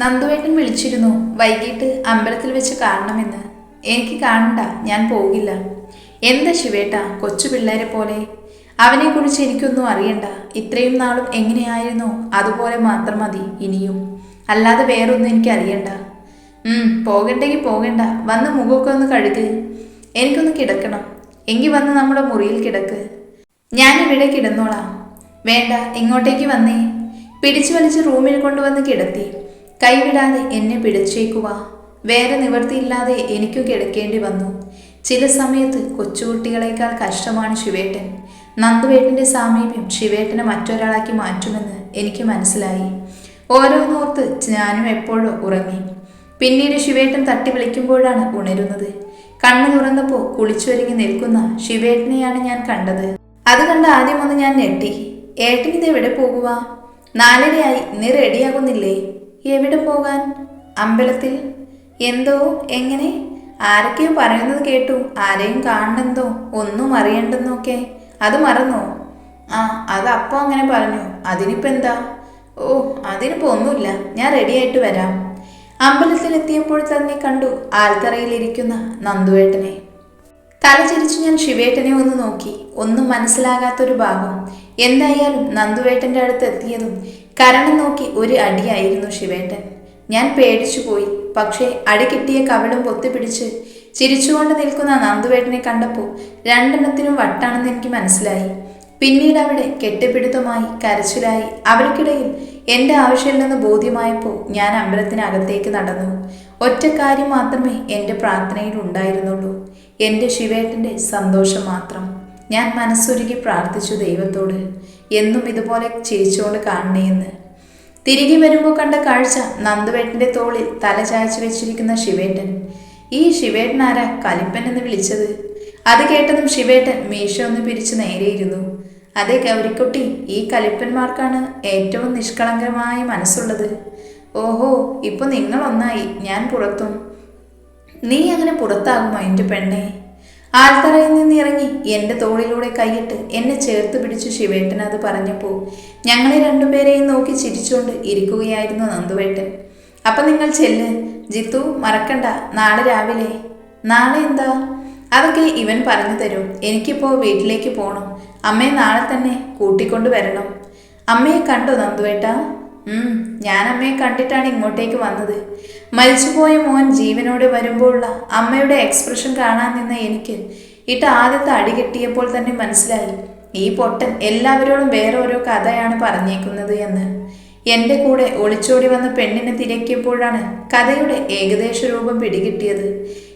നന്ദുവേട്ടൻ വിളിച്ചിരുന്നു. വൈകിട്ട് അമ്പലത്തിൽ വെച്ച് കാണണമെന്ന്. എനിക്ക് കാണണ്ട ഞാൻ പോകില്ല. എന്താ ശിവേട്ട കൊച്ചു പിള്ളേരെ പോലെ? അവനെക്കുറിച്ച് എനിക്കൊന്നും അറിയണ്ട. ഇത്രയും നാളും എങ്ങനെയായിരുന്നു? അതുപോലെ മാത്രം മതി ഇനിയും. അല്ലാതെ വേറൊന്നും എനിക്ക് അറിയണ്ട. പോകണ്ടെങ്കിൽ പോകണ്ട. വന്ന് മുഖമൊക്കെ ഒന്ന് കഴുക്. എനിക്കൊന്ന് കിടക്കണം. എങ്കിൽ വന്ന് നമ്മുടെ മുറിയിൽ കിടക്ക്. ഞാനിവിടെ കിടന്നോളാം. വേണ്ട ഇങ്ങോട്ടേക്ക് വന്നേ. പിടിച്ചു വലിച്ച് റൂമിൽ കൊണ്ടുവന്ന് കിടത്തി. കൈവിടാതെ എന്നെ പിടിച്ചേക്കുക വേറെ നിവൃത്തിയില്ലാതെ എനിക്കു കിടക്കേണ്ടി വന്നു. ചില സമയത്ത് കൊച്ചുകുട്ടികളെക്കാൾ കഷ്ടമാണ് ശിവേട്ടൻ. നന്ദുവേട്ടന്റെ സാമീപ്യം ശിവേട്ടനെ മറ്റൊരാളാക്കി മാറ്റുമെന്ന് എനിക്ക് മനസ്സിലായി. ഓരോന്നോർത്ത് ഞാനും എപ്പോഴും ഉറങ്ങി. പിന്നീട് ശിവേട്ടൻ തട്ടി വിളിക്കുമ്പോഴാണ് ഉണരുന്നത്. കണ്ണു തുറന്നപ്പോൾ കുളിച്ചൊരുങ്ങി നിൽക്കുന്ന ശിവേട്ടനെയാണ് ഞാൻ കണ്ടത്. അത് കണ്ട് ആദ്യം ഒന്ന് ഞാൻ ഞെട്ടി. ഇത് എവിടെ പോകുക നാലരയായി നീ റെഡിയാകുന്നില്ലേ എവിടെ പോകാൻ? അമ്പലത്തിൽ? എന്തോ? എങ്ങനെ? ആരൊക്കെയോ പറയുന്നത് കേട്ടു. ആരെയും കാണണമെന്തോ ഒന്നും അറിയണ്ടെന്നൊക്കെ. അത് മറന്നോ? ആ അത് അപ്പോൾ അങ്ങനെ പറഞ്ഞു. അതിനിപ്പോൾ എന്താ ഓ അതിനിപ്പോൾ ഒന്നുമില്ല. ഞാൻ റെഡിയായിട്ട് വരാം. അമ്പലത്തിലെത്തിയപ്പോൾ തന്നെ കണ്ടു ആൽത്തറയിലിരിക്കുന്ന നന്ദുവേട്ടനെ. തലചിരിച്ചു ഞാൻ ശിവേട്ടനെ ഒന്ന് നോക്കി. ഒന്നും മനസ്സിലാകാത്തൊരു ഭാവം. എന്തായാലും നന്ദുവേട്ടന്റെ അടുത്ത് എത്തിയതും കരണം നോക്കി ഒരു അടിയായിരുന്നു ശിവേട്ടൻ. ഞാൻ പേടിച്ചു പോയി. പക്ഷേ അടി കിട്ടിയ കവിളും പൊത്തിപ്പിടിച്ച് ചിരിച്ചുകൊണ്ട് നിൽക്കുന്ന നന്ദുവേട്ടനെ കണ്ടപ്പോൾ രണ്ടെണ്ണത്തിനും വട്ടാണെന്ന് എനിക്ക് മനസ്സിലായി. പിന്നീട് അവിടെ കെട്ടിപ്പിടുത്തമായി കരച്ചിലായി. അവർക്കിടയിൽ എന്റെ ആവശ്യമില്ലെന്ന് ബോധ്യമായപ്പോൾ ഞാൻ അമ്പലത്തിനകത്തേക്ക് നടന്നു. ഒറ്റ കാര്യം മാത്രമേ എന്റെ പ്രാർത്ഥനയിൽ ഉണ്ടായിരുന്നുള്ളൂ. എന്റെ ശിവേട്ടന്റെ സന്തോഷം മാത്രം. ഞാൻ മനസ്സൊരുക്കി പ്രാർത്ഥിച്ചു ദൈവത്തോട്. എന്നും ഇതുപോലെ ചിരിച്ചുകൊണ്ട് കാണണേയെന്ന് തിരികെ വരുമ്പോൾ കണ്ട കാഴ്ച നന്ദുവേട്ടന്റെ തോളിൽ തല ചായച്ചു വെച്ചിരിക്കുന്ന ശിവേട്ടൻ. ഈ ശിവേട്ടൻ ആരാ കലിപ്പൻ എന്ന് വിളിച്ചത്? അത് കേട്ടതും ശിവേട്ടൻ മീശ ഒന്ന് പിരിച്ച് നേരെയിരുന്നു അതെ ഗൗരിക്കുട്ടി ഈ കലിപ്പന്മാർക്കാണ് ഏറ്റവും നിഷ്കളങ്കമായ മനസ്സുള്ളത്. ഓഹോ ഇപ്പൊ നിങ്ങൾ ഒന്നായി ഞാൻ പുറത്തും. നീ അങ്ങനെ പുറത്താകുമോ എന്റെ പെണ്ണെ? ആൽത്തറയിൽ നിന്ന് ഇറങ്ങി എന്റെ തോളിലൂടെ കൈയിട്ട് എന്നെ ചേർത്ത് പിടിച്ചു ശിവേട്ടൻ അത് പറഞ്ഞപ്പോൾ ഞങ്ങളെ രണ്ടുപേരെയും നോക്കി ചിരിച്ചുകൊണ്ട് ഇരിക്കുകയായിരുന്നു നന്ദുവേട്ടൻ. അപ്പം നിങ്ങൾ ചെല്ല്. ജിത്തു മറക്കണ്ട. നാളെ രാവിലെ. നാളെ എന്താ? അതൊക്കെ ഇവൻ പറഞ്ഞു തരും. എനിക്കിപ്പോൾ വീട്ടിലേക്ക് പോകണം അമ്മയെ നാളെ തന്നെ കൂട്ടിക്കൊണ്ട് വരണം. അമ്മയെ കണ്ടോ നന്ദുവേട്ടാ? ഞാൻ അമ്മയെ കണ്ടിട്ടാണ് ഇങ്ങോട്ടേക്ക് വന്നത്. മരിച്ചുപോയ മോൻ ജീവനോടെ വരുമ്പോഴുള്ള അമ്മയുടെ എക്സ്പ്രഷൻ കാണാൻ നിന്ന എനിക്ക് ഇട്ട ആദ്യത്തെ അടി കിട്ടിയപ്പോൾ തന്നെ മനസ്സിലായി. ഈ പൊട്ടൻ എല്ലാവരോടും വേറെ ഓരോ കഥയാണ് പറഞ്ഞേക്കുന്നത് എന്ന്. എന്റെ കൂടെ ഒളിച്ചോടി വന്ന പെണ്ണിനെ തിരക്കിയപ്പോഴാണ് കഥയുടെ ഏകദേശ രൂപം പിടികിട്ടിയത്.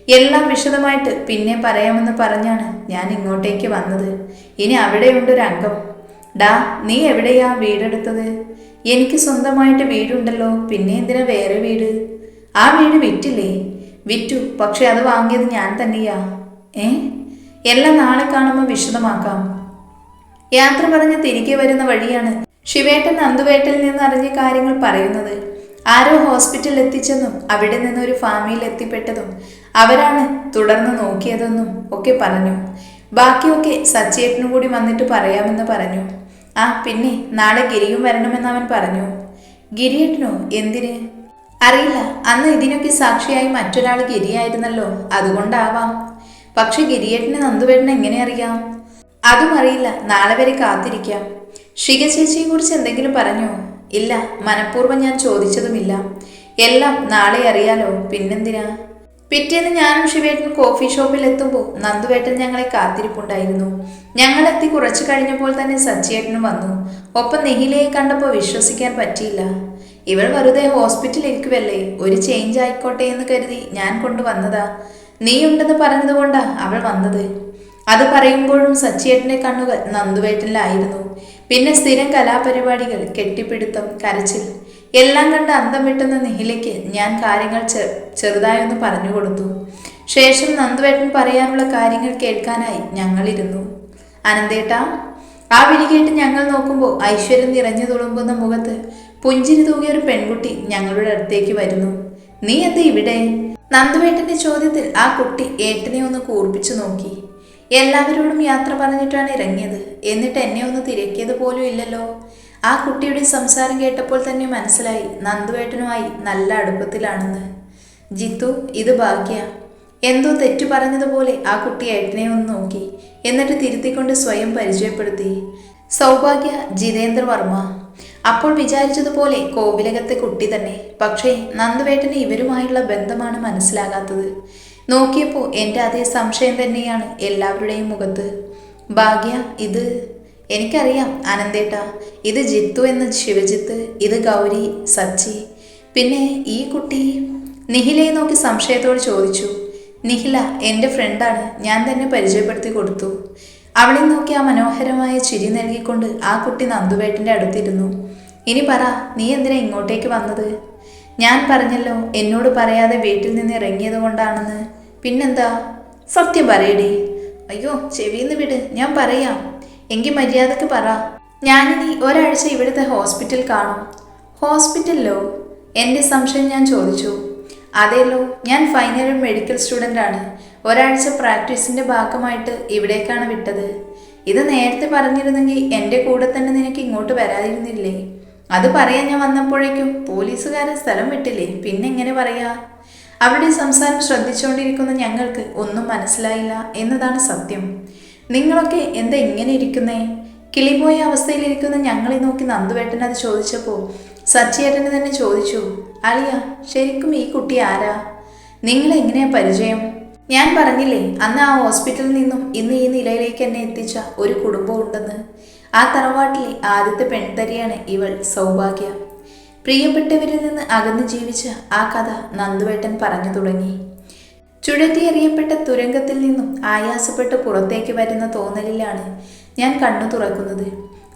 എല്ലാം വിശദമായിട്ട് പിന്നെ പറയാമെന്ന് പറഞ്ഞാണ് ഞാൻ ഇങ്ങോട്ടേക്ക് വന്നത്. ഇനി അവിടെയുണ്ടൊരു അംഗം. ഡാ നീ എവിടെയാ വീടെടുത്തത്? എനിക്ക് സ്വന്തമായിട്ട് വീടുണ്ടല്ലോ പിന്നെ എന്തിനാ വേറെ വീട്? ആ വീട് വിറ്റില്ലേ? വിറ്റു പക്ഷെ അത് വാങ്ങിയത് ഞാൻ തന്നെയാ. ഏ? എല്ലാം നാളെ കാണുമ്പോൾ വിശദമാക്കാം. യാത്ര പറഞ്ഞ് തിരികെ വരുന്ന വഴിയാണ് ശിവേട്ടൻ നന്ദുവേട്ടിൽ നിന്ന് അറിഞ്ഞ കാര്യങ്ങൾ പറയുന്നത്. ആരോ ഹോസ്പിറ്റലിൽ എത്തിച്ചെന്നും അവിടെ നിന്ന് ഒരു ഫാമിയിൽ എത്തിപ്പെട്ടതും അവരാണ് തുടർന്ന് നോക്കിയതെന്നും ഒക്കെ പറഞ്ഞു. ബാക്കിയൊക്കെ സച്ചേട്ടനും കൂടി വന്നിട്ട് പറയാമെന്ന് പറഞ്ഞു. ആ പിന്നെ നാളെ ഗിരിയും വരണമെന്ന് അവൻ പറഞ്ഞു. ഗിരിയേട്ടനോ എന്തിന്? അറിയില്ല അന്ന് ഇതിനൊക്കെ സാക്ഷിയായി മറ്റൊരാൾ ഗിരിയായിരുന്നല്ലോ അതുകൊണ്ടാവാം. പക്ഷെ ഗിരിയേട്ടന് നന്ദുവേട്ടനെ എങ്ങനെ അറിയാം? അതും അറിയില്ല നാളെ വരെ കാത്തിരിക്കാം. ഷിക ചേച്ചിയെ കുറിച്ച് എന്തെങ്കിലും പറഞ്ഞോ? ഇല്ല മനഃപൂർവം ഞാൻ ചോദിച്ചതുമില്ല. എല്ലാം നാളെ അറിയാലോ പിന്നെന്തിനാ? പിറ്റേന്ന് ഞാനും ശിവേട്ടൻ കോഫി ഷോപ്പിൽ എത്തുമ്പോൾ നന്ദുവേട്ടൻ ഞങ്ങളെ കാത്തിരിപ്പുണ്ടായിരുന്നു. ഞങ്ങളെത്തി കുറച്ചു കഴിഞ്ഞപ്പോൾ തന്നെ സച്ചിയേട്ടനും വന്നു. ഒപ്പം നിഹിലയെ കണ്ടപ്പോൾ വിശ്വസിക്കാൻ പറ്റിയില്ല. ഇവൾ വെറുതെ ഹോസ്പിറ്റലിൽ ഇരിക്കുവല്ലേ ഒരു ചേഞ്ച് ആയിക്കോട്ടെ എന്ന് കരുതി ഞാൻ കൊണ്ടുവന്നത. നീ ഉണ്ടെന്ന് പറഞ്ഞതുകൊണ്ടാ അവൾ വന്നത്. അത് പറയുമ്പോഴും സച്ചിയേട്ടന്റെ കണ്ണുകൾ നന്ദുവേട്ടനിലായിരുന്നു. പിന്നെ സ്ഥിരം കലാപരിപാടികൾ കെട്ടിപ്പിടുത്തം കരച്ചിൽ. എല്ലാം കണ്ട് അന്തം വിട്ടുന്ന നിഹിലയ്ക്ക് ഞാൻ കാര്യങ്ങൾ ചെ ചെറുതായൊന്ന് പറഞ്ഞു കൊടുത്തു. ശേഷം നന്ദുവേട്ടൻ പറയാനുള്ള കാര്യങ്ങൾ കേൾക്കാനായി ഞങ്ങളിരുന്നു അനന്തേട്ട ആ വിളി കേട്ട് ഞങ്ങൾ നോക്കുമ്പോൾ ഐശ്വര്യം നിറഞ്ഞു തുളുമ്പുന്ന മുഖത്ത് പുഞ്ചിരി തൂകിയ ഒരു പെൺകുട്ടി ഞങ്ങളുടെ അടുത്തേക്ക് വരുന്നു. നീ എന്താ ഇവിടെ? നന്ദുവേട്ടന്റെ ചോദ്യത്തിൽ ആ കുട്ടി ഏട്ടനെ ഒന്ന് കൂർപ്പിച്ചു നോക്കി. എല്ലാവരോടും യാത്ര പറഞ്ഞിട്ടാണ് ഇറങ്ങിയത്. എന്നിട്ട് എന്നെ ഒന്ന് തിരക്കിയത് പോലും ഇല്ലല്ലോ. ആ കുട്ടിയുടെ സംസാരം കേട്ടപ്പോൾ തന്നെ മനസ്സിലായി. നന്ദുവേട്ടനുമായി നല്ല അടുപ്പത്തിലാണെന്ന്. ജിത്തു ഇത് ഭാഗ്യ. എന്തോ തെറ്റു പറഞ്ഞതുപോലെ ആ കുട്ടി ഏട്ടനെ ഒന്ന് നോക്കി. എന്നിട്ട് തിരുത്തിക്കൊണ്ട് സ്വയം പരിചയപ്പെടുത്തി. സൗഭാഗ്യ ജിതേന്ദ്ര വർമ്മ. അപ്പോൾ വിചാരിച്ചതുപോലെ കോവിലകത്തെ കുട്ടി തന്നെ. പക്ഷേ നന്ദുവേട്ടന് ഇവരുമായുള്ള ബന്ധമാണ് മനസ്സിലാകാത്തത്. നോക്കിയപ്പോൾ എന്റെ അതേ സംശയം തന്നെയാണ് എല്ലാവരുടെയും മുഖത്ത്. ഭാഗ്യ ഇത് എനിക്കറിയാം ആനന്ദേട്ടാ. ഇത് ജിത്തു എന്ന ശിവജിത്ത് ഇത് ഗൗരി സച്ചി. പിന്നെ ഈ കുട്ടി? നിഹിലയെ നോക്കി സംശയത്തോട് ചോദിച്ചു. നിഹില എന്റെ ഫ്രണ്ടാണ്. ഞാൻ തന്നെ പരിചയപ്പെടുത്തി കൊടുത്തു. അവളെ നോക്കി ആ മനോഹരമായ ചിരി നൽകിക്കൊണ്ട് ആ കുട്ടി നന്ദുവേട്ടന്റെ അടുത്തിരുന്നു. ഇനി പറ നീ എന്തിനാ ഇങ്ങോട്ടേക്ക് വന്നത്? ഞാൻ പറഞ്ഞല്ലോ എന്നോട് പറയാതെ വീട്ടിൽ നിന്ന് ഇറങ്ങിയത് കൊണ്ടാണെന്ന്. പിന്നെന്താ? സത്യം പറയടി. അയ്യോ ചെവിന്ന് വിട് ഞാൻ പറയാം. എങ്കിൽ മര്യാദയ്ക്ക് പറ. ഞാനിനി ഒരാഴ്ച ഇവിടുത്തെ ഹോസ്പിറ്റൽ കാണും. ഹോസ്പിറ്റലിലോ? എന്റെ സംശയം ഞാൻ ചോദിച്ചു. അതേലോ ഞാൻ ഫൈനൽ മെഡിക്കൽ സ്റ്റുഡന്റ് ആണ് ഒരാഴ്ച പ്രാക്ടീസിന്റെ ഭാഗമായിട്ട് ഇവിടേക്കാണ് വിട്ടത്. ഇത് നേരത്തെ പറഞ്ഞിരുന്നെങ്കിൽ എന്റെ കൂടെ തന്നെ നിനക്ക് ഇങ്ങോട്ട് വരാതിരുന്നില്ലേ? അത് പറയാൻ ഞാൻ വന്നപ്പോഴേക്കും പോലീസുകാരൻ സ്ഥലം വിട്ടില്ലേ? പിന്നെ എങ്ങനെ പറയാ? അവരുടെ സംസാരം ശ്രദ്ധിച്ചുകൊണ്ടിരിക്കുന്ന ഞങ്ങൾക്ക് ഒന്നും മനസ്സിലായില്ല എന്നതാണ് സത്യം. നിങ്ങളൊക്കെ എന്താ ഇങ്ങനെ ഇരിക്കുന്നേ? കിളിപോയ അവസ്ഥയിലിരിക്കുന്ന ഞങ്ങളെ നോക്കി നന്ദുവേട്ടൻ അത് ചോദിച്ചപ്പോൾ സച്ചിയേട്ടന് തന്നെ ചോദിച്ചു അളിയ ശരിക്കും ഈ കുട്ടി ആരാ? നിങ്ങൾ എങ്ങനെയാ പരിചയം? ഞാൻ പറഞ്ഞില്ലേ അന്ന് ആ ഹോസ്പിറ്റലിൽ നിന്നും ഇന്ന് ഈ നിലയിലേക്ക് എന്നെ എത്തിച്ച ഒരു കുടുംബം ഉണ്ടെന്ന്. ആ തറവാട്ടിലെ ആദ്യത്തെ പെൺതരിയാണ് ഇവൾ സൗഭാഗ്യ. പ്രിയപ്പെട്ടവരിൽ നിന്ന് അകന്നു ജീവിച്ച ആ കഥ നന്ദുവേട്ടൻ പറഞ്ഞു തുടങ്ങി. ചുഴറ്റിയെറിയപ്പെട്ട തുരങ്കത്തിൽ നിന്നും ആയാസപ്പെട്ട് പുറത്തേക്ക് വരുന്ന തോന്നലിലാണ് ഞാൻ കണ്ണു തുറക്കുന്നത്.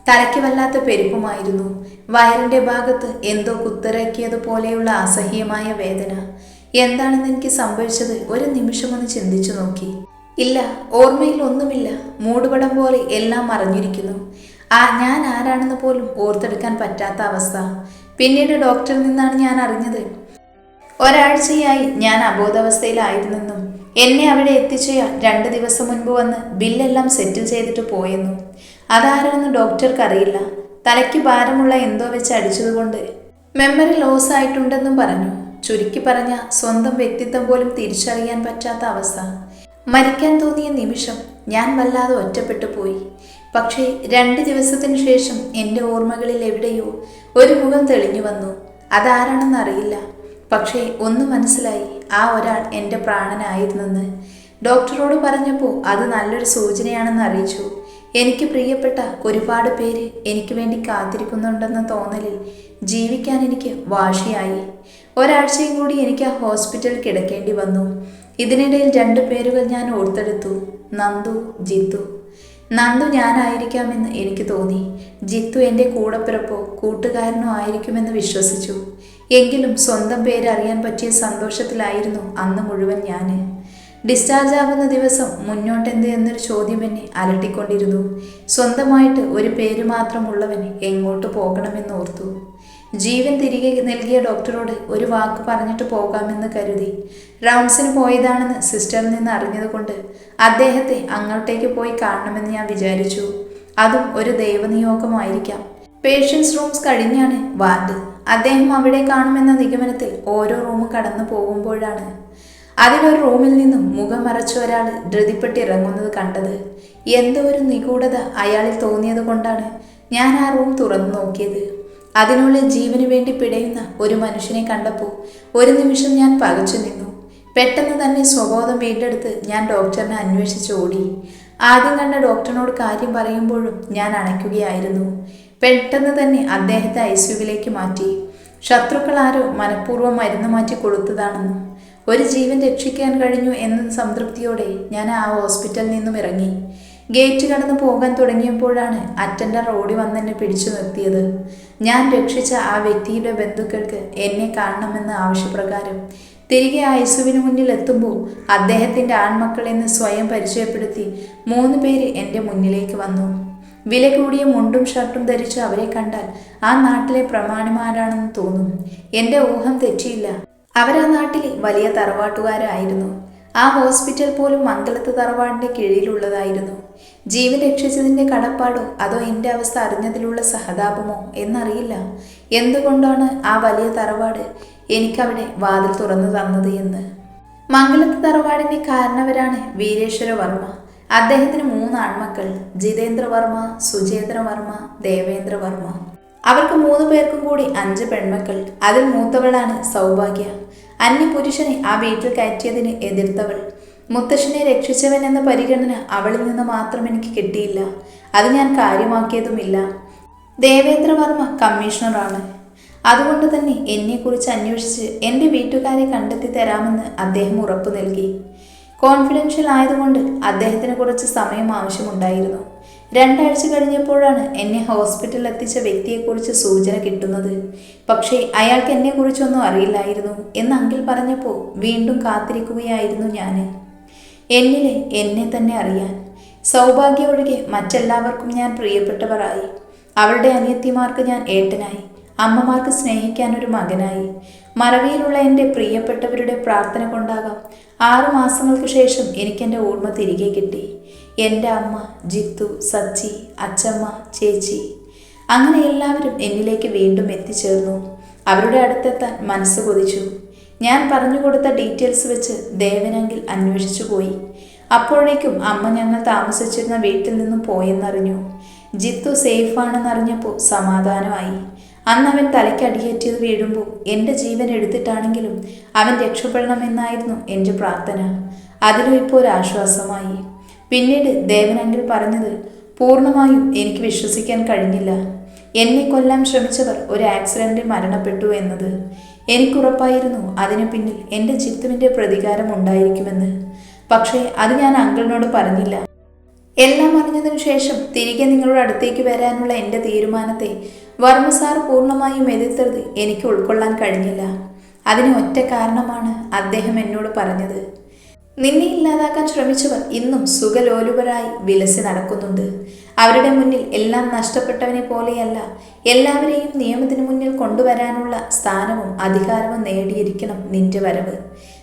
തലയ്ക്ക് വല്ലാത്ത പെരുപ്പുമായിരുന്നു. വയറിന്റെ ഭാഗത്ത് എന്തോ കുത്തിറക്കിയതുപോലെയുള്ള അസഹ്യമായ വേദന. എന്താണെന്ന് എനിക്ക് സംഭവിച്ചത് ഒരു നിമിഷമൊന്ന് ചിന്തിച്ചു നോക്കി. ഇല്ല ഓർമ്മയിൽ ഒന്നുമില്ല. മൂടുപടം പോലെ എല്ലാം മറഞ്ഞിരിക്കുന്നു. ആ ഞാൻ ആരാണെന്ന് പോലും ഓർത്തെടുക്കാൻ പറ്റാത്ത അവസ്ഥ. പിന്നീട് ഡോക്ടറിൽ നിന്നാണ് ഞാൻ അറിഞ്ഞത്. ഒരാഴ്ചയായി ഞാൻ അബോധാവസ്ഥയിലായിരുന്നെന്നും എന്നെ അവിടെ എത്തിച്ചയാൾ രണ്ട് ദിവസം മുൻപ് വന്ന് ബില്ലെല്ലാം സെറ്റിൽ ചെയ്തിട്ട് പോയെന്നും. അതാരാണെന്ന് ഡോക്ടർക്ക് അറിയില്ല തലയ്ക്ക് ഭാരമുള്ള എന്തോ വെച്ച് അടിച്ചതുകൊണ്ട് മെമ്മറി ലോസ് ആയിട്ടുണ്ടെന്നും പറഞ്ഞു. ചുരുക്കി പറഞ്ഞ സ്വന്തം വ്യക്തിത്വം പോലും തിരിച്ചറിയാൻ പറ്റാത്ത അവസ്ഥ. മരിക്കാൻ തോന്നിയ നിമിഷം ഞാൻ വല്ലാതെ ഒറ്റപ്പെട്ടു പോയി. പക്ഷേ രണ്ട് ദിവസത്തിന് ശേഷം എന്റെ ഓർമ്മകളിൽ എവിടെയോ ഒരു മുഖം തെളിഞ്ഞു വന്നു. അതാരാണെന്ന് അറിയില്ല. പക്ഷേ ഒന്ന് മനസ്സിലായി. ആ ഒരാൾ എന്റെ പ്രാണനായിരുന്നെന്ന്. ഡോക്ടറോട് പറഞ്ഞപ്പോൾ അത് നല്ലൊരു സൂചനയാണെന്ന് അറിയിച്ചു. എനിക്ക് പ്രിയപ്പെട്ട ഒരുപാട് പേര് എനിക്ക് വേണ്ടി കാത്തിരിക്കുന്നുണ്ടെന്ന തോന്നലിൽ ജീവിക്കാൻ എനിക്ക് വാശിയായി. ഒരാഴ്ചയും കൂടി എനിക്ക് ആ ഹോസ്പിറ്റലിൽ കിടക്കേണ്ടി വന്നു. ഇതിനിടയിൽ രണ്ട് പേരുകൾ ഞാൻ ഓർത്തെടുത്തു. നന്ദു ജിത്തു. നന്ദു ഞാനായിരിക്കാമെന്ന് എനിക്ക് തോന്നി. ജിത്തു എന്റെ കൂടപ്പിറപ്പോ കൂട്ടുകാരനോ ആയിരിക്കുമെന്ന് വിശ്വസിച്ചു. എങ്കിലും സ്വന്തം പേര് അറിയാൻ പറ്റിയ സന്തോഷത്തിലായിരുന്നു അന്ന് മുഴുവൻ ഞാൻ ഡിസ്ചാർജ് ആകുന്ന ദിവസം മുന്നോട്ടെന്ത് എന്നൊരു ചോദ്യം എന്നെ അലട്ടിക്കൊണ്ടിരുന്നു. സ്വന്തമായിട്ട് ഒരു പേര് മാത്രമുള്ളവൻ എങ്ങോട്ട് പോകണമെന്ന് ഓർത്തു ജീവൻ തിരികെ നൽകിയ ഡോക്ടറോട് ഒരു വാക്ക് പറഞ്ഞിട്ട് പോകാമെന്ന് കരുതി. റൗണ്ട്സിന് പോയതാണെന്ന് സിസ്റ്ററിൽ നിന്ന് അറിഞ്ഞതുകൊണ്ട് അദ്ദേഹത്തെ അങ്ങോട്ടേക്ക് പോയി കാണണമെന്ന് ഞാൻ വിചാരിച്ചു. അതും ഒരു ദൈവനിയോഗമായിരിക്കാം. പേഷ്യൻസ് റൂംസ് കഴിഞ്ഞാണ് വാർഡ്. അദ്ദേഹം അവിടെ കാണുമെന്ന നിഗമനത്തിൽ ഓരോ റൂം കടന്നു പോകുമ്പോഴാണ്. അതിലൊരു റൂമിൽ നിന്നും മുഖം മറച്ച ഒരാൾ ധൃതിപ്പെട്ട് ഇറങ്ങുന്നത് കണ്ടത്. എന്തോ ഒരു നിഗൂഢത അയാളിൽ തോന്നിയത് കൊണ്ടാണ് ഞാൻ ആ റൂം തുറന്നു നോക്കിയത്. അതിനുള്ളിൽ ജീവന് വേണ്ടി പിടയുന്ന ഒരു മനുഷ്യനെ കണ്ടപ്പോൾ ഒരു നിമിഷം ഞാൻ പകച്ചു നിന്നു. പെട്ടെന്ന് തന്നെ സ്വബോധം വീണ്ടെടുത്ത് ഞാൻ ഡോക്ടറിനെ അന്വേഷിച്ച് ഓടി. ആദ്യം കണ്ട ഡോക്ടറിനോട് കാര്യം പറയുമ്പോഴും ഞാൻ അണയ്ക്കുകയായിരുന്നു. പെട്ടെന്ന് തന്നെ അദ്ദേഹത്തെ ഐ സിയുവിലേക്ക് മാറ്റി. ശത്രുക്കൾ ആരോ മനഃപൂർവം മരുന്ന് മാറ്റി കൊടുത്തതാണെന്നും ഒരു ജീവൻ രക്ഷിക്കാൻ കഴിഞ്ഞു എന്ന സംതൃപ്തിയോടെ ഞാൻ ആ ഹോസ്പിറ്റലിൽ നിന്നും ഇറങ്ങി. ഗേറ്റ് കടന്നു പോകാൻ തുടങ്ങിയപ്പോഴാണ് അറ്റൻഡർ ഓടി വന്നെന്നെ പിടിച്ചു നിർത്തിയത്. ഞാൻ രക്ഷിച്ച ആ വ്യക്തിയുടെ ബന്ധുക്കൾക്ക് എന്നെ കാണണമെന്ന് ആവശ്യപ്രകാരം തിരികെ ഐസുവിന് മുന്നിൽ എത്തുമ്പോൾ അദ്ദേഹത്തിന്റെ ആൺമക്കളെന്ന് സ്വയം പരിചയപ്പെടുത്തി മൂന്ന് പേര് എന്റെ മുന്നിലേക്ക് വന്നു. വില കൂടിയ മുണ്ടും ഷർട്ടും ധരിച്ച് അവരെ കണ്ടാൽ ആ നാട്ടിലെ പ്രമാണിമാരാണെന്ന് തോന്നും. എന്റെ ഊഹം തെറ്റിയില്ല. അവരാ നാട്ടിൽ വലിയ തറവാട്ടുകാരായിരുന്നു. ആ ഹോസ്പിറ്റൽ പോലും മംഗലത്ത് തറവാടിന്റെ കീഴിലുള്ളതായിരുന്നു. ജീവൻ രക്ഷിച്ചതിന്റെ കടപ്പാടോ അതോ എന്റെ അവസ്ഥ അറിഞ്ഞതിലുള്ള സഹതാപമോ എന്നറിയില്ല. എന്തുകൊണ്ടാണ് ആ വലിയ തറവാട് എനിക്കവിടെ വാതിൽ തുറന്നു തന്നത് എന്ന്? മംഗലത്ത് തറവാടിന്റെ കാരണവരാണ് വീരേശ്വര വർമ്മ. അദ്ദേഹത്തിന് മൂന്ന് ആൺമക്കൾ. ജിതേന്ദ്രവർമ്മ വർമ്മ ദേവേന്ദ്രവർമ്മ വർമ്മ ദേവേന്ദ്ര വർമ്മ. അവർക്ക് മൂന്ന് പേർക്കും കൂടി അഞ്ച് പെൺമക്കൾ. അതിൽ മൂത്തവളാണ് സൗഭാഗ്യ. അന്യപുരുഷനെ ആ വീട്ടിൽ കയറ്റിയതിന് എതിർത്തവൾ. മുത്തശ്ശനെ രക്ഷിച്ചവൻ എന്ന പരിഗണന അവളിൽ നിന്ന് മാത്രം എനിക്ക് കിട്ടിയില്ല. അത് ഞാൻ കാര്യമാക്കിയതുമില്ല. ദേവേന്ദ്രവർമ്മ കമ്മീഷണറാണ്. അതുകൊണ്ട് തന്നെ എന്നെക്കുറിച്ച് അന്വേഷിച്ച് എന്റെ വീട്ടുകാരെ കണ്ടെത്തി തരാമെന്ന് അദ്ദേഹം ഉറപ്പു നൽകി. കോൺഫിഡൻഷ്യൽ ആയതുകൊണ്ട് അദ്ദേഹത്തിന് കുറച്ച് സമയം ആവശ്യമുണ്ടായിരുന്നു. രണ്ടാഴ്ച കഴിഞ്ഞപ്പോഴാണ് എന്നെ ഹോസ്പിറ്റലിൽ എത്തിച്ച വ്യക്തിയെക്കുറിച്ച് സൂചന കിട്ടുന്നത്. പക്ഷേ അയാൾക്ക് എന്നെക്കുറിച്ചൊന്നും അറിയില്ലായിരുന്നു എന്ന് അങ്കിൾ പറഞ്ഞപ്പോൾ വീണ്ടും കാത്തിരിക്കുകയായിരുന്നു ഞാൻ എന്നിലെ എന്നെ തന്നെ അറിയാൻ സൗഭാഗ്യ ഒഴികെ മറ്റെല്ലാവർക്കും ഞാൻ പ്രിയപ്പെട്ടവരായി. അവളുടെ അനിയത്തിമാർക്ക് ഞാൻ ഏട്ടനായി. അമ്മമാർക്ക് സ്നേഹിക്കാൻ ഒരു മകനായി. മറവിയിലുള്ള എന്റെ പ്രിയപ്പെട്ടവരുടെ പ്രാർത്ഥന കൊണ്ടാകാം. ആറു മാസങ്ങൾക്ക് ശേഷം എനിക്കെന്റെ ഓർമ്മ തിരികെ കിട്ടി. എന്റെ അമ്മ ജിത്തു സച്ചി അച്ചമ്മ ചേച്ചി. അങ്ങനെ എല്ലാവരും എന്നിലേക്ക് വീണ്ടും എത്തിച്ചേർന്നു. അവരുടെ അടുത്തെത്താൻ മനസ്സ് കൊതിച്ചു. ഞാൻ പറഞ്ഞു കൊടുത്ത ഡീറ്റെയിൽസ് വെച്ച് ദേവനെങ്കിൽ അന്വേഷിച്ചു പോയി. അപ്പോഴേക്കും അമ്മ ഞങ്ങൾ താമസിച്ചിരുന്ന വീട്ടിൽ നിന്നും പോയെന്നറിഞ്ഞു. ജിത്തു സേഫാണെന്നറിഞ്ഞപ്പോൾ സമാധാനമായി. അന്ന് അവൻ തലയ്ക്ക് അടിയേറ്റത് വീഴുമ്പോൾ എന്റെ ജീവൻ എടുത്തിട്ടാണെങ്കിലും അവൻ രക്ഷപ്പെടണമെന്നായിരുന്നു എന്റെ പ്രാർത്ഥന. അതിലും ഇപ്പോൾ ഒരു ആശ്വാസമായി. പിന്നീട് ദേവനങ്കിൽ പറഞ്ഞത് പൂർണമായും എനിക്ക് വിശ്വസിക്കാൻ കഴിഞ്ഞില്ല. എന്നെ കൊല്ലാൻ ശ്രമിച്ചവർ ഒരു ആക്സിഡന്റിൽ മരണപ്പെട്ടു എന്നത്. എനിക്കുറപ്പായിരുന്നു അതിനു പിന്നിൽ എന്റെ ചിത്തുവിന്റെ പ്രതികാരം ഉണ്ടായിരിക്കുമെന്ന്. പക്ഷേ അത് ഞാൻ അങ്കിളിനോട് പറഞ്ഞില്ല. എല്ലാം അറിഞ്ഞതിനു ശേഷം തിരികെ നിങ്ങളുടെ അടുത്തേക്ക് വരാനുള്ള എന്റെ തീരുമാനത്തെ വർമ്മ സാർ പൂർണമായും എതിർത്തത് എനിക്ക് ഉൾക്കൊള്ളാൻ കഴിഞ്ഞില്ല. അതിന് ഒറ്റ കാരണമാണ് അദ്ദേഹം എന്നോട് പറഞ്ഞത്. നിന്നെ ഇല്ലാതാക്കാൻ ശ്രമിച്ചവർ ഇന്നും സുഖലോലുപരായി വിലസി നടക്കുന്നുണ്ട്. അവരുടെ മുന്നിൽ എല്ലാം നഷ്ടപ്പെട്ടവനെ പോലെയല്ല എല്ലാവരെയും നിയമത്തിന് മുന്നിൽ കൊണ്ടുവരാനുള്ള സ്ഥാനവും അധികാരവും നേടിയിരിക്കണം നിന്റെ വരവ്.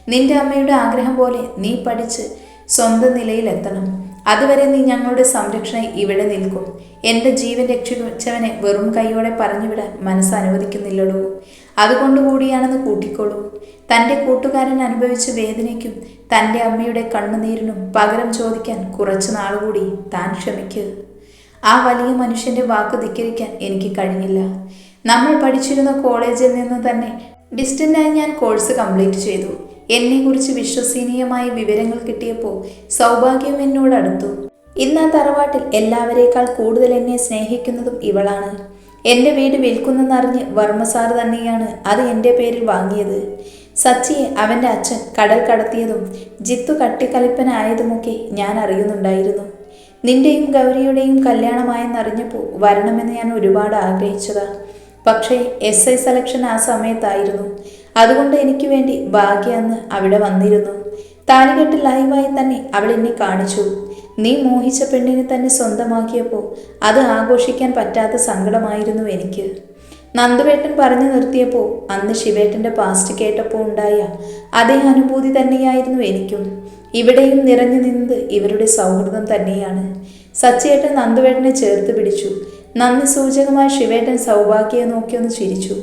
നിന്റെ അമ്മയുടെ ആഗ്രഹം പോലെ നീ പഠിച്ച് സ്വന്തം നിലയിലെത്തണം. അതുവരെ നീ ഞങ്ങളുടെ സംരക്ഷണ ഇവിടെ നിൽക്കും. എന്റെ ജീവൻ രക്ഷിച്ചവനെ വെറും കൈയോടെ പറഞ്ഞുവിടാൻ മനസ്സ് അനുവദിക്കുന്നില്ലടോ. അതുകൊണ്ടുകൂടിയാണെന്ന് കൂട്ടിക്കോളൂ. തന്റെ കൂട്ടുകാരൻ അനുഭവിച്ച വേദനയ്ക്കും തന്റെ അമ്മയുടെ കണ്ണുനീരിനും പകരം ചോദിക്കാൻ കുറച്ചു നാളുകൂടി താൻ ക്ഷമിക്കുക ആ വലിയ മനുഷ്യന്റെ വാക്ക് ധിക്കരിക്കാൻ എനിക്ക് കഴിഞ്ഞില്ല. നമ്മൾ പഠിച്ചിരുന്ന കോളേജിൽ നിന്ന് തന്നെ ഡിസ്റ്റന്റായി ഞാൻ കോഴ്സ് കംപ്ലീറ്റ് ചെയ്തു. എന്നെക്കുറിച്ച് വിശ്വസനീയമായ വിവരങ്ങൾ കിട്ടിയപ്പോൾ സൗഭാഗ്യം എന്നോട് അടുത്തു. ഇന്ന് ആ തറവാട്ടിൽ എല്ലാവരേക്കാൾ കൂടുതൽ എന്നെ സ്നേഹിക്കുന്നതും ഇവളാണ്. എന്റെ വീട് വിൽക്കുന്നെന്നറിഞ്ഞ് വർമ്മസാർ തന്നെയാണ് അത് എന്റെ പേരിൽ വാങ്ങിയത്. സച്ചിയെ അവന്റെ അച്ഛൻ കടൽ കടത്തിയതും ജിത്തു കട്ടിക്കലിപ്പനായതുമൊക്കെ ഞാൻ അറിയുന്നുണ്ടായിരുന്നു. നിന്റെയും ഗൗരിയുടെയും കല്യാണമായെന്നറിഞ്ഞപ്പോൾ വരണമെന്ന് ഞാൻ ഒരുപാട് ആഗ്രഹിച്ചതാ. പക്ഷേ എസ് ഐ സെലക്ഷൻ ആ സമയത്തായിരുന്നു. അതുകൊണ്ട് എനിക്ക് വേണ്ടി ഭാഗ്യ അന്ന് അവിടെ വന്നിരുന്നു. താലികെട്ട് ലൈവായി തന്നെ അവൾ എന്നെ കാണിച്ചു. നീ മോഹിച്ച പെണ്ണിനെ തന്നെ സ്വന്തമാക്കിയപ്പോൾ അത് ആഘോഷിക്കാൻ പറ്റാത്ത സങ്കടമായിരുന്നു എനിക്ക്. നന്ദുവേട്ടൻ പറഞ്ഞു നിർത്തിയപ്പോൾ അന്ന് ശിവേട്ടന്റെ പാസ്റ്റ് കേട്ടപ്പോൾ ഉണ്ടായ അതേ അനുഭൂതി തന്നെയായിരുന്നു എനിക്കും. ഇവിടെയും നിറഞ്ഞു നിന്നത് ഇവരുടെ സൗഹൃദം തന്നെയാണ്. സച്ചേട്ടൻ നന്ദുവേട്ടനെ ചേർത്ത് പിടിച്ചു. നന്ദി സൂചകമായ ശിവേട്ടൻ സൗഭാഗ്യയെ നോക്കിയൊന്ന് ചിരിച്ചു.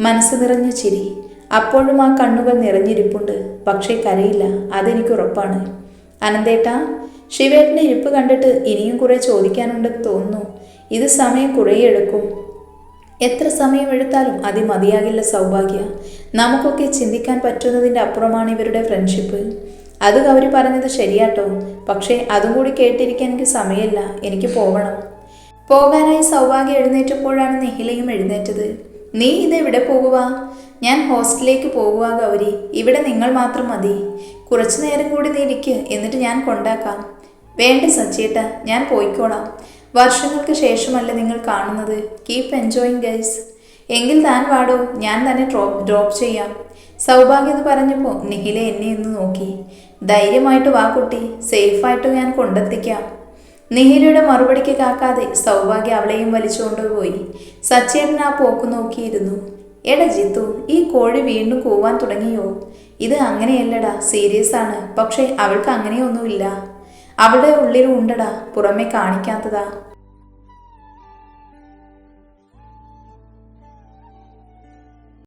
മനസ്സ് നിറഞ്ഞു ചിരി. അപ്പോഴും ആ കണ്ണുകൾ നിറഞ്ഞിരിപ്പുണ്ട്. പക്ഷേ കരയില്ല. അതെനിക്ക് ഉറപ്പാണ്. അനന്തേട്ട ശിവേട്ടന്റെ ഇരിപ്പ് കണ്ടിട്ട് ഇനിയും കുറെ ചോദിക്കാനുണ്ടെന്ന് തോന്നുന്നു. ഇത് സമയം കുറേ എടുക്കും. എത്ര സമയം എടുത്താലും അതിമതിയാകില്ല സൗഭാഗ്യ. നമുക്കൊക്കെ ചിന്തിക്കാൻ പറ്റുന്നതിന്റെ അപ്പുറമാണ് ഇവരുടെ ഫ്രണ്ട്ഷിപ്പ് അത് ഗൗരി പറഞ്ഞത് ശരിയാട്ടോ. പക്ഷേ അതും കൂടി കേട്ടിരിക്കാൻ എനിക്ക് സമയമില്ല. എനിക്ക് പോകണം പോകാനായി സൗഭാഗ്യം എഴുന്നേറ്റപ്പോഴാണ് നെഹിലയും എഴുന്നേറ്റത്. നീ ഇതെവിടെ പോകുക ഞാൻ ഹോസ്റ്റലിലേക്ക് പോകുക ഗൗരി ഇവിടെ നിങ്ങൾ മാത്രം മതി. കുറച്ചു നേരം കൂടി നീ ഇരിക്ക്. എന്നിട്ട് ഞാൻ കൊണ്ടാക്കാം. വേണ്ട സച്ചേട്ട ഞാൻ പോയിക്കോളാം. വർഷങ്ങൾക്ക് ശേഷമല്ല നിങ്ങൾ കാണുന്നത്. കീപ്പ് എൻജോയിങ് ഗൈസ് എങ്കിൽ താൻ വാടോ. ഞാൻ തന്നെ ഡ്രോപ്പ് ഡ്രോപ്പ് ചെയ്യാം. സൗഭാഗ്യം എന്ന് പറഞ്ഞപ്പോൾ നിഖില എന്നെ ഒന്ന് നോക്കി. ധൈര്യമായിട്ട് വാ കുട്ടി. സേഫായിട്ട് ഞാൻ കൊണ്ടെത്തിക്കാം. നിഹിലയുടെ മറുപടിക്ക് കാക്കാതെ സൗഭാഗ്യ അവളെയും വലിച്ചുകൊണ്ടുപോയി സച്ചേട്ടൻ ആ പോക്ക് നോക്കിയിരുന്നു. എടാ ജിത്തു ഈ കോഴി വീണ്ടും കൂവാൻ തുടങ്ങിയോ? ഇത് അങ്ങനെയല്ലടാ സീരിയസ് ആണ്. പക്ഷേ അവൾക്ക് അങ്ങനെയൊന്നുമില്ല. അവളുടെ ഉള്ളിലും ഉണ്ടടാ പുറമെ കാണിക്കാത്തതാ.